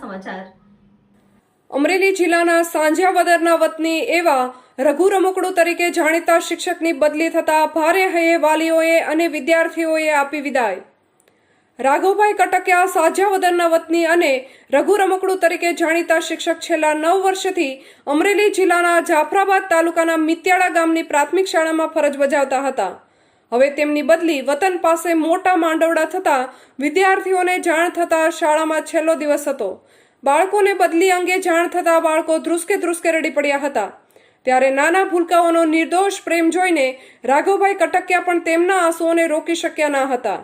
સમાચાર. અમરેલી જિલ્લાના સાંજિયાવદરના વતની એવા રઘુ રમકડું તરીકે જાણીતા શિક્ષકની બદલી થતા ભારે હયે વાલીઓએ અને વિદ્યાર્થીઓએ આપી વિદાય. રાઘવભાઈ કટકિયા સાંજિયાવદરના વતની અને રઘુ રમકડું તરીકે જાણીતા શિક્ષક છેલ્લા નવ વર્ષથી અમરેલી જિલ્લાના જાફરાબાદ તાલુકાના મિત્યાળા ગામની પ્રાથમિક શાળામાં ફરજ બજાવતા હતા. હવે તેમની બદલી વતન પાસે મોટા માંડવડા થતા વિદ્યાર્થીઓને જાણ થતા શાળામાં છેલ્લો દિવસ હતો. બાળકોને બદલી અંગે જાણ થતા બાળકો ધ્રુસકે ધ્રુસકે રડી પડ્યા હતા. ત્યારે નાના ભૂલકાઓનો નિર્દોષ પ્રેમ જોઈને રાઘવભાઈ કટકિયા પણ તેમના આંસુઓને રોકી શક્યા ન હતા.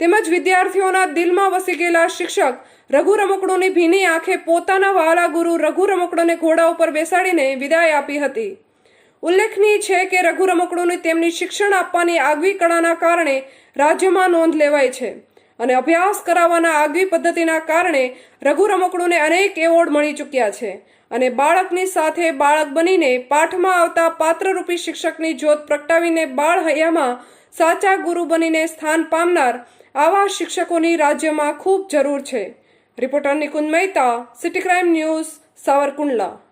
તેમજ વિદ્યાર્થીઓના દિલમાં વસી ગયેલા શિક્ષક રઘુ રમકડોની ભીની આંખે પોતાના વાલા ગુરુ રઘુ રમકડોને ઘોડા ઉપર બેસાડીને વિદાય આપી હતી. ઉલ્લેખનીય છે કે રઘુ રમકડોની તેમની શિક્ષણ આપવાની આગવી કળાના કારણે રાજ્યમાં નોંધ લેવાય છે અને અભ્યાસ કરાવવાના આગવી પદ્ધતિના કારણે રઘુ રમકડુંને અનેક એવોર્ડ મળી ચૂક્યા છે અને બાળકની સાથે બાળક બનીને પાઠમાં આવતા પાત્રરૂપી શિક્ષકની જ્યોત પ્રગટાવીને બાળ હૈયામાં સાચા ગુરુ બનીને સ્થાન પામનાર આવા શિક્ષકોની રાજ્યમાં ખૂબ જરૂર છે. Reporter Nikunj Mehta, city crime news, Savarkundla.